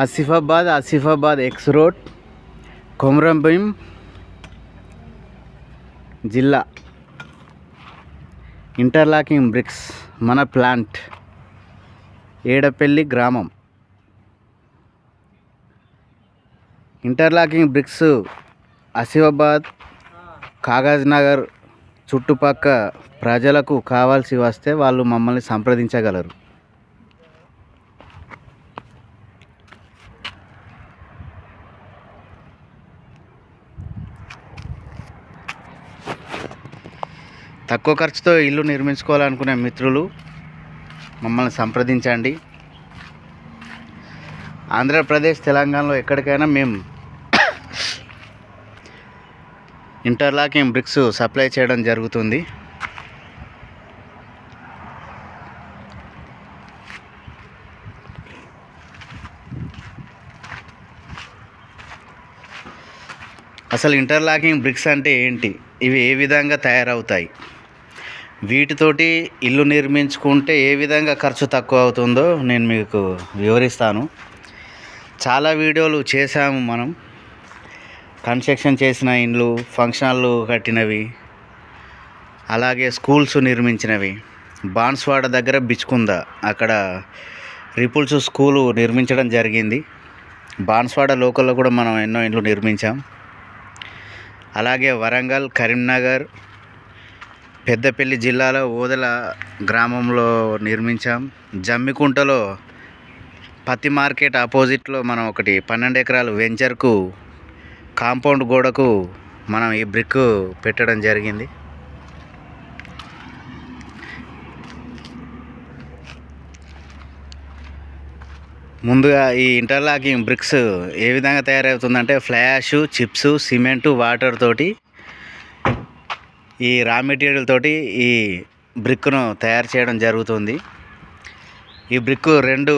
Asifabad Asifabad X road Komaram Bheem జిల్లా. Interlocking bricks మన plant Edapalli గ్రామం. ఇంటర్లాకింగ్ బ్రిక్స్ ఆసిఫాబాద్ కాగజ్ నగర్ చుట్టుపక్క ప్రజలకు కావాల్సి వస్తే వాళ్ళు మమ్మల్ని సంప్రదించగలరు. తక్కువ ఖర్చుతో ఇల్లు నిర్మించుకోవాలనుకునే మిత్రులు మమ్మల్ని సంప్రదించండి. ఆంధ్రప్రదేశ్ తెలంగాణలో ఎక్కడికైనా మేము ఇంటర్లాకింగ్ బ్రిక్స్ సప్లై చేయడం జరుగుతుంది. అసలు ఇంటర్లాకింగ్ బ్రిక్స్ అంటే ఏంటి? ఇవి ఏ విధంగా తయారవుతాయి? వీటితోటి ఇల్లు నిర్మించుకుంటే ఏ విధంగా ఖర్చు తక్కువ అవుతుందో నేను మీకు వివరిస్తాను. చాలా వీడియోలు చేశాము మనం. కన్స్ట్రక్షన్ చేసిన ఇండ్లు ఫంక్షన్లు కట్టినవి అలాగే స్కూల్స్ నిర్మించినవి. బాన్స్వాడ దగ్గర బిచ్చుకుంద అక్కడ రిపుల్స్ స్కూలు నిర్మించడం జరిగింది. బాన్స్వాడ లోకల్లో కూడా మనం ఎన్నో ఇండ్లు నిర్మించాం. అలాగే వరంగల్ కరీంనగర్ పెద్దపల్లి జిల్లాలో ఓదెల గ్రామంలో నిర్మించాం. జమ్మికుంటలో పత్తి మార్కెట్ ఆపోజిట్లో మనం ఒకటి పన్నెండు ఎకరాలు వెంచర్కు కాంపౌండ్ గోడకు మనం ఈ బ్రిక్ పెట్టడం జరిగింది. ముందుగా ఈ ఇంటర్లాకింగ్ బ్రిక్స్ ఏ విధంగా తయారవుతుందంటే fly ash chips cement water తోటి ఈ రా మెటీరియల్ తోటి ఈ బ్రిక్ను తయారు చేయడం జరుగుతుంది. ఈ బ్రిక్ రెండు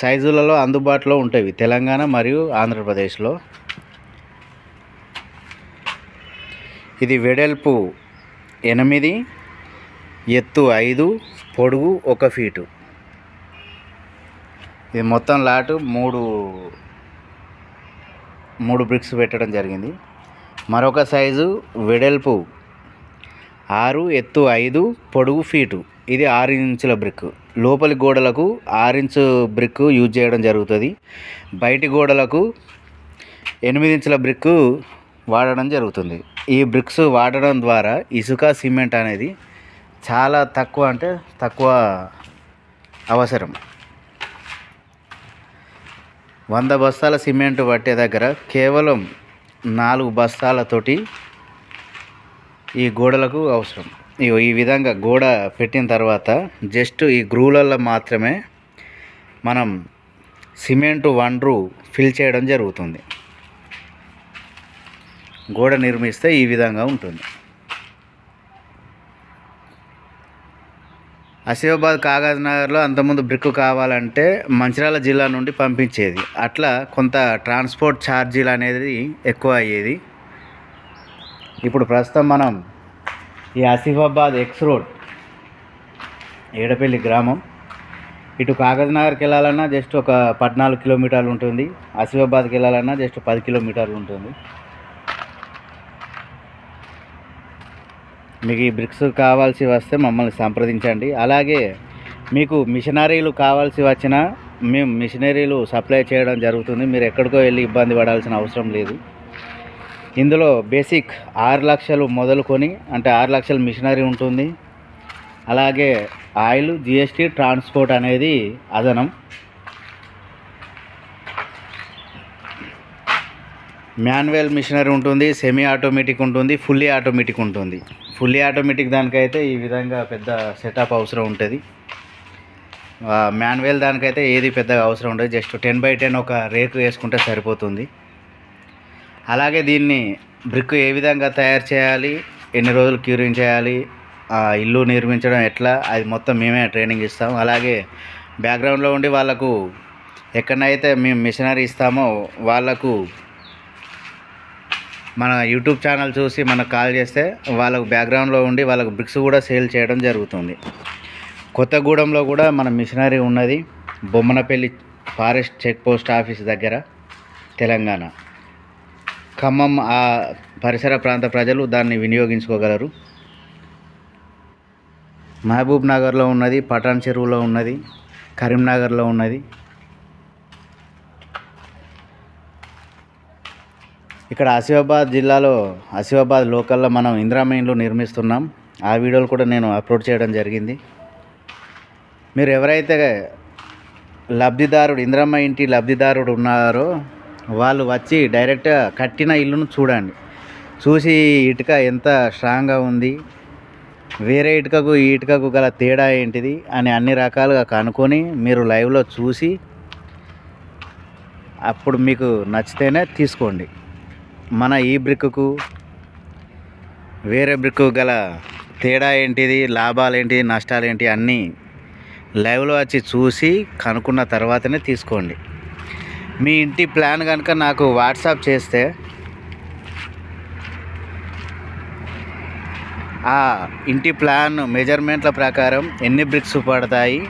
సైజులలో అందుబాటులో ఉంటాయి. తెలంగాణ మరియు ఆంధ్రప్రదేశ్లో. ఇది వెడల్పు ఎనిమిది ఎత్తు ఐదు పొడుగు ఒక ఫీటు. ఇది మొత్తం లాటు మూడు మూడు బ్రిక్స్ పెట్టడం జరిగింది. మరొక సైజు వెడల్పు ఆరు ఎత్తు ఐదు పొడుగు ఫీటు. ఇది ఆరు ఇంచుల బ్రిక్ లోపలి గోడలకు ఆరు ఇంచు బ్రిక్ యూజ్ చేయడం జరుగుతుంది. బయటి గోడలకు ఎనిమిది ఇంచుల బ్రిక్ వాడడం జరుగుతుంది. ఈ బ్రిక్స్ వాడడం ద్వారా ఇసుక సిమెంట్ అనేది చాలా తక్కువ అంటే తక్కువ అవసరం. వంద బస్తాల సిమెంట్ పట్టే దగ్గర కేవలం నాలుగు బస్తాలతోటి ఈ గోడలకు అవసరం. ఇగో ఈ విధంగా గోడ పెట్టిన తర్వాత జస్ట్ ఈ గ్రూలల్లో మాత్రమే మనం సిమెంట్ వండ్రు ఫిల్ చేయడం జరుగుతుంది. గోడ నిర్మిస్తే ఈ విధంగా ఉంటుంది. ఆసిఫాబాద్ కాగజ్ నగర్లో అంతకుముందు బ్రిక్ కావాలంటే మంచిర్యాల జిల్లా నుండి పంపించేది. అట్లా కొంత ట్రాన్స్పోర్ట్ ఛార్జీలు అనేది ఎక్కువ అయ్యేది. ఇప్పుడు ప్రస్తుతం మనం ఈ ఆసిఫాబాద్ ఎక్స్ రోడ్ ఏడపల్లి గ్రామం. ఇటు కాగజ్ నగర్కి వెళ్ళాలన్నా జస్ట్ ఒక పద్నాలుగు కిలోమీటర్లు ఉంటుంది. ఆసిఫాబాద్కి వెళ్ళాలన్నా జస్ట్ పది కిలోమీటర్లు ఉంటుంది. మీకు ఈ బ్రిక్స్ కావాల్సి వస్తే మమ్మల్ని సంప్రదించండి. అలాగే మీకు మిషనరీలు కావాల్సి వచ్చినా మేము మిషనరీలు సప్లై చేయడం జరుగుతుంది. మీరు ఎక్కడికో వెళ్ళి ఇబ్బంది పడాల్సిన అవసరం లేదు. ఇందులో బేసిక్ ఆరు లక్షలు మొదలుకొని అంటే ఆరు లక్షల మిషనరీ ఉంటుంది. అలాగే ఆయిల్ జిఎస్టీ ట్రాన్స్పోర్ట్ అనేది అదనం. మాన్యువల్ మిషనరీ ఉంటుంది సెమీ ఆటోమేటిక్ ఉంటుంది ఫుల్లీ ఆటోమేటిక్ ఉంటుంది. ఫుల్లీ ఆటోమేటిక్ దానికైతే ఈ విధంగా పెద్ద సెటప్ అవసరం ఉంటుంది. మాన్యువల్ దానికైతే ఏది పెద్దగా అవసరం ఉండదు. జస్ట్ టెన్ బై టెన్ ఒక రేకు వేసుకుంటే సరిపోతుంది. అలాగే దీన్ని బ్రిక్ ఏ విధంగా తయారు చేయాలి ఎన్ని రోజులు క్యూరింగ్ చేయాలి ఆ ఇల్లు నిర్మించడం ఎట్లా అది మొత్తం మేమే ట్రైనింగ్ ఇస్తాం. అలాగే బ్యాక్గ్రౌండ్లో ఉండి వాళ్ళకు ఎక్కడనైతే మేము మిషనరీ ఇస్తామో వాళ్ళకు మన యూట్యూబ్ ఛానల్ చూసి మనకు కాల్ చేస్తే వాళ్ళకు బ్యాక్గ్రౌండ్లో ఉండి వాళ్ళకు బ్రిక్స్ కూడా సేల్ చేయడం జరుగుతుంది. కొత్తగూడెంలో కూడా మన మిషనరీ ఉన్నది Bommanapalli forest check post office దగ్గర తెలంగాణ. ఖమ్మం ఆ పరిసర ప్రాంత ప్రజలు దాన్ని వినియోగించుకోగలరు. మహబూబ్ నగర్లో ఉన్నది పటాన్ చెరువులో ఉన్నది కరీంనగర్లో ఉన్నది. ఇక్కడ ఆసిఫాబాద్ జిల్లాలో ఆసిఫాబాద్ లోకల్లో మనం ఇందిరా ఇండ్లు నిర్మిస్తున్నాం. ఆ వీడియోలు కూడా నేను అప్లోడ్ చేయడం జరిగింది. మీరు ఎవరైతే లబ్ధిదారుడు ఇందిరమ్మ ఇంటి లబ్ధిదారుడు ఉన్నారో వాళ్ళు వచ్చి డైరెక్ట్గా కట్టిన ఇల్లును చూడండి. చూసి ఇటుక ఎంత స్ట్రాంగ్గా ఉంది. వేరే ఇటుకకు ఈ ఇటుకకు గల తేడా ఏంటిది అని అన్ని రకాలుగా కనుక్కొని మీరు లైవ్లో చూసి అప్పుడు మీకు నచ్చితేనే తీసుకోండి. మన ఈ బ్రిక్కు వేరే బ్రిక్కు గల తేడా ఏంటిది లాభాలు ఏంటి నష్టాలు ఏంటి అన్నీ లైవ్లో వచ్చి చూసి కనుక్కున్న తర్వాతనే తీసుకోండి. మీ ఇంటి ప్లాన్ కనుక నాకు వాట్సాప్ చేస్తే ఆ ఇంటి ప్లాన్ మెజర్మెంట్ల ప్రకారం ఎన్ని బ్రిక్స్ పడతాయి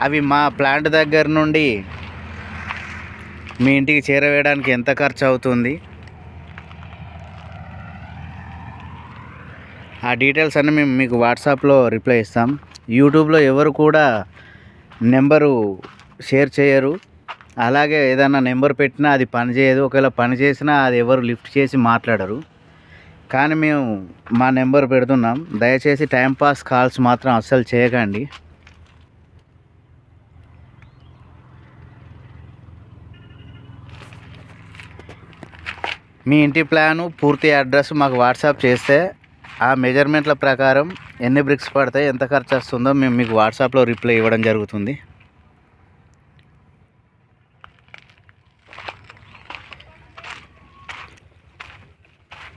అవి మా ప్లాంట్ దగ్గర నుండి మీ ఇంటికి చేరవేయడానికి ఎంత ఖర్చు అవుతుంది? ఆ డీటెయిల్స్ అన్నీ మేము మీకు వాట్సాప్లో రిప్లై ఇస్తాం. యూట్యూబ్లో ఎవరు కూడా నెంబరు షేర్ చేయరు. అలాగే ఏదైనా నెంబర్ పెట్టినా అది పని చేయదు. ఒకవేళ పని చేసినా అది ఎవరు లిఫ్ట్ చేసి మాట్లాడరు. కానీ మేము మా నెంబర్ పెడుతున్నాం. దయచేసి టైంపాస్ కాల్స్ మాత్రం అస్సలు చేయకండి. మీ ఇంటి ప్లాను పూర్తి అడ్రస్ మాకు వాట్సాప్ చేస్తే ఆ మెజర్మెంట్ల ప్రకారం ఎన్ని బ్రిక్స్ పడతాయి ఎంత ఖర్చు వస్తుందో మేము మీకు వాట్సాప్లో రిప్లై ఇవ్వడం జరుగుతుంది.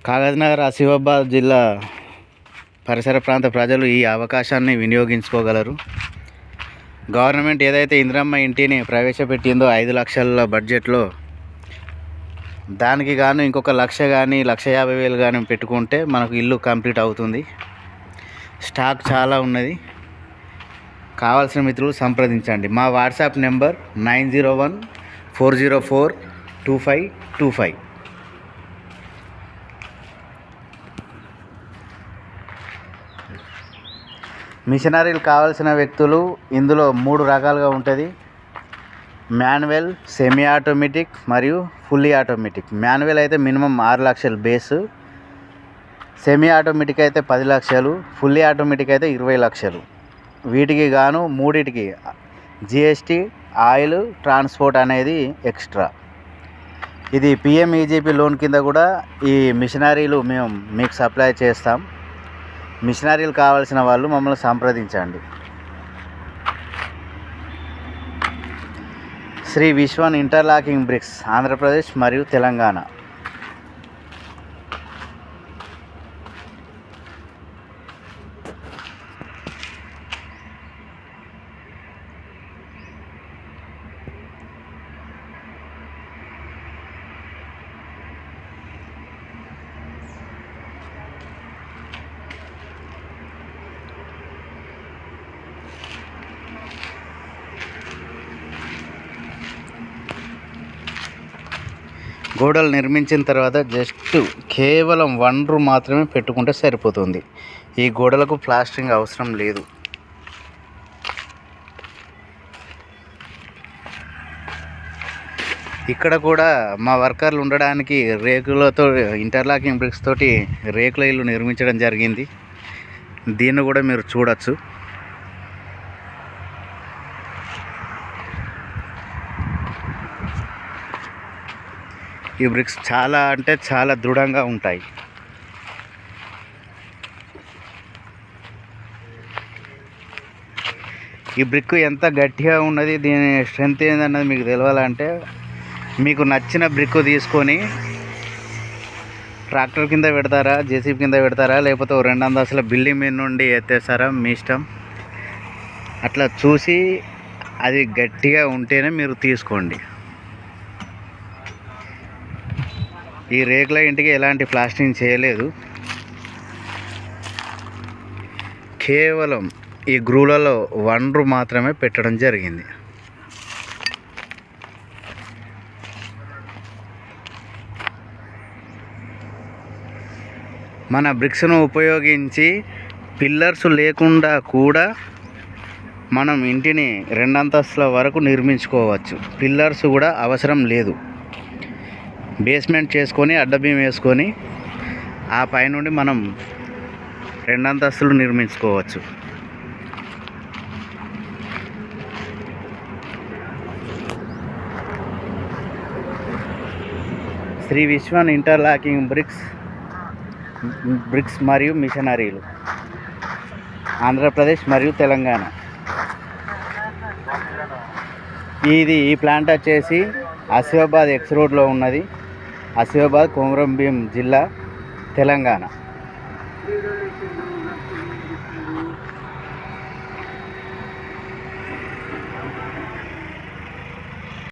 కాగజ్నగర్ ఆసిఫాబాద్ జిల్లా పరిసర ప్రాంత ప్రజలు ఈ అవకాశాన్ని వినియోగించుకోగలరు. గవర్నమెంట్ ఏదైతే ఇందిరమ్మ ఇంటిని ప్రవేశపెట్టిందో ఐదు లక్షల బడ్జెట్లో దానికి గాను ఇంకొక లక్ష కానీ లక్ష యాభై వేలు కానీ పెట్టుకుంటే మనకు ఇల్లు కంప్లీట్ అవుతుంది. స్టాక్ చాలా ఉన్నది. కావాల్సిన మిత్రులు సంప్రదించండి. మా WhatsApp number nine zero one four zero four two five two five. మిషనరీలు కావాల్సిన వ్యక్తులు ఇందులో మూడు రకాలుగా ఉంటుంది. మాన్యువల్ సెమీ ఆటోమేటిక్ మరియు ఫుల్లీ ఆటోమేటిక్ మాన్యువల్ అయితే మినిమం ఆరు లక్షలు బేసు సెమీ ఆటోమేటిక్ అయితే పది లక్షలు. ఫుల్లీ ఆటోమేటిక్ అయితే ఇరవై లక్షలు. వీటికి గాను మూడిటికి జిఎస్టీ ఆయిల్ ట్రాన్స్పోర్ట్ అనేది ఎక్స్ట్రా ఇది పిఎంఈజీపీ లోన్ కింద కూడా ఈ మిషనరీలు మేము మీకు సప్లై చేస్తాం. మిషనరీలు కావాల్సిన వాళ్ళు మమ్మల్ని సంప్రదించండి. శ్రీ విశ్వన్ ఇంటర్లాకింగ్ బ్రిక్స్ ఆంధ్రప్రదేశ్ మరియు తెలంగాణ. గోడలు నిర్మించిన తర్వాత జస్ట్ కేవలం వన్ రూమ్ మాత్రమే పెట్టుకుంటే సరిపోతుంది. ఈ గోడలకు ప్లాస్టరింగ్ అవసరం లేదు. ఇక్కడ కూడా మా వర్కర్లు ఉండడానికి రేకులతో ఇంటర్లాకింగ్ బ్రిక్స్ తోటి రేకుల ఇల్లు నిర్మించడం జరిగింది. దీన్ని కూడా మీరు చూడొచ్చు. ఈ బ్రిక్స్ చాలా అంటే చాలా దృఢంగా ఉంటాయి. ఈ బ్రిక్ ఎంత గట్టిగా ఉన్నది దీని స్ట్రెంత్ ఏందన్నది మీకు తెలవాలంటే మీకు నచ్చిన బ్రిక్ తీసుకొని ట్రాక్టర్ కింద పెడతారా జేసీబీ కింద పెడతారా లేకపోతే ఓ రెండు అంతస్తుల బిల్డింగ్ మీద నుండి ఎత్తేస్తారా మీ ఇష్టం? అట్లా చూసి అది గట్టిగా ఉంటేనే మీరు తీసుకోండి. ఈ రేకుల ఇంటికి ఎలాంటి ప్లాస్టింగ్ చేయలేదు. కేవలం ఈ గ్రూలలో వనరు మాత్రమే పెట్టడం జరిగింది. మన బ్రిక్స్ను ఉపయోగించి పిల్లర్స్ లేకుండా కూడా మనం ఇంటిని రెండంతస్తుల వరకు నిర్మించుకోవచ్చు. పిల్లర్స్ కూడా అవసరం లేదు. బేస్మెంట్ చేసుకొని అడ్డబీం వేసుకొని ఆ పైనుండి మనం రెండంతస్తులు నిర్మించుకోవచ్చు. Shri Vishwan interlocking bricks bricks మరియు మిషనరీలు ఆంధ్రప్రదేశ్ మరియు తెలంగాణ. ఇది ఈ ప్లాంట్ వచ్చేసి ఆసిఫాబాద్ ఎక్స్ రోడ్లో ఉన్నది. ఆసిఫాబాద్ కొమరంభీం జిల్లా తెలంగాణ.